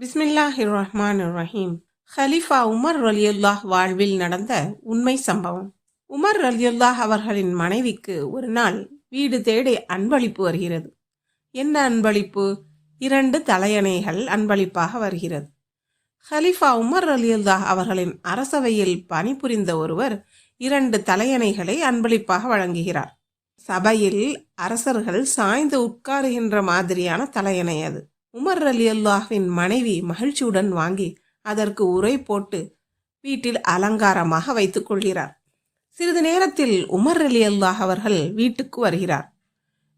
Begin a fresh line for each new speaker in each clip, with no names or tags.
பிஸ்மில்லாஹிர் ரஹ்மான் ரஹீம் ஹலிஃபா உமர் ரலியுல்லாஹ் வாழ்வில் நடந்த உண்மை சம்பவம். உமர் ரலியுல்லாஹ் அவர்களின் மனைவிக்கு ஒரு நாள் வீடு தேடி அன்பளிப்பு வருகிறது. என்ன அன்பளிப்பு? இரண்டு தலையணைகள் அன்பளிப்பாக வருகிறது. ஹலிஃபா உமர் ரலியுல்லாஹ் அவர்களின் அரசவையில் பணிபுரிந்த ஒருவர் இரண்டு தலையணைகளை அன்பளிப்பாக வழங்குகிறார். சபையில் அரசர்கள் சாய்ந்து உட்காருகின்ற மாதிரியான தலையணை அது. உமர் அலி அல்லாஹின் மனைவி மகிழ்ச்சியுடன் வாங்கி அதற்கு உரை போட்டு வீட்டில் அலங்காரமாக வைத்துக் கொள்கிறார். சிறிது நேரத்தில் உமர் அலி அல்லாஹ் அவர்கள் வீட்டுக்கு வருகிறார்.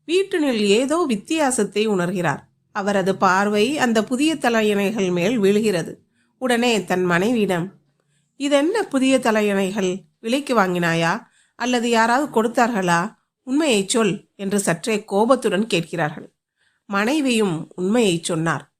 வீட்டினில் ஏதோ வித்தியாசத்தை உணர்கிறார். அவரது பார்வை அந்த புதிய தலையணைகள் மேல் விழுகிறது. உடனே தன் மனைவியிடம் இதென்ன புதிய தலையணைகள்? விலைக்கு வாங்கினாயா? அல்லது யாராவது கொடுத்தார்களா? உண்மையைச் சொல் என்று சற்றே கோபத்துடன் கேட்கிறார்கள். மனைவியும் உண்மையை சொன்னார்.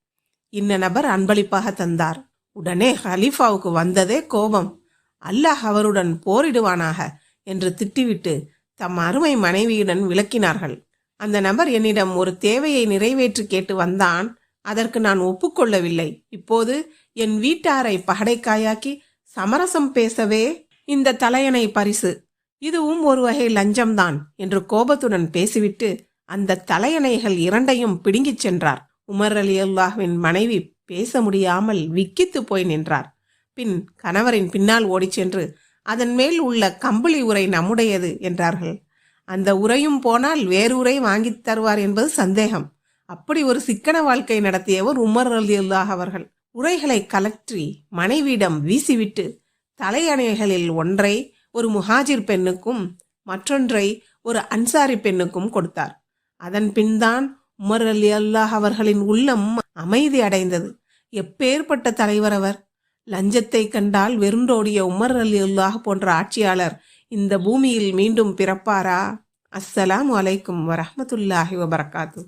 இன்ன நபர் அன்பளிப்பாக தந்தார். உடனே ஹலீஃபாவுக்கு வந்ததே கோபம். அல்லாஹ் அவருடன் போரிடுவானாக என்று திட்டிவிட்டு தம் அருமை மனைவியுடன் விளக்கினார்கள். அந்த நபர் என்னிடம் ஒரு தேவையை நிறைவேற்றி கேட்டு வந்தான். அதற்கு நான் ஒப்புக்கொள்ளவில்லை. இப்போது என் வீட்டாரை பகடைக்காயாக்கி சமரசம் பேசவே இந்த தலையணை பரிசு. இதுவும் ஒரு வகை லஞ்சம்தான் என்று கோபத்துடன் பேசிவிட்டு அந்த தலையணைகள் இரண்டையும் பிடுங்கிச் சென்றார். உமர் அலி அல்லாஹ்வின் மனைவி பேச முடியாமல் விக்கித்து போய் நின்றார். பின் கணவரின் பின்னால் ஓடிச் சென்று அதன் மேல் உள்ள கம்பளி உரை நம்முடையது என்றார்கள். அந்த உரையும் போனால் வேறு உரை வாங்கித் தருவார் என்பது சந்தேகம். அப்படி ஒரு சிக்கன வாழ்க்கை நடத்தியவர் உமர் அலி அல்லாஹ் அவர்கள். உரைகளை கலற்றி மனைவியிடம் வீசிவிட்டு தலையணைகளில் ஒன்றை ஒரு முஹாஜிர் பெண்ணுக்கும் மற்றொன்றை ஒரு அன்சாரி பெண்ணுக்கும் கொடுத்தார். அதன் பின்தான் உமர் அலி அல்லாஹ் அவர்களின் உள்ளம் அமைதி அடைந்தது. எப்பேற்பட்ட தலைவர் அவர்? லஞ்சத்தை கண்டால் வெறுண்டோடிய உமர் அலி அல்லாஹ் போன்ற ஆட்சியாளர் இந்த பூமியில் மீண்டும் பிறப்பாரா? அஸ்ஸலாம் அலைக்கும் வரமத்துல்லாஹி வபர்காத்து.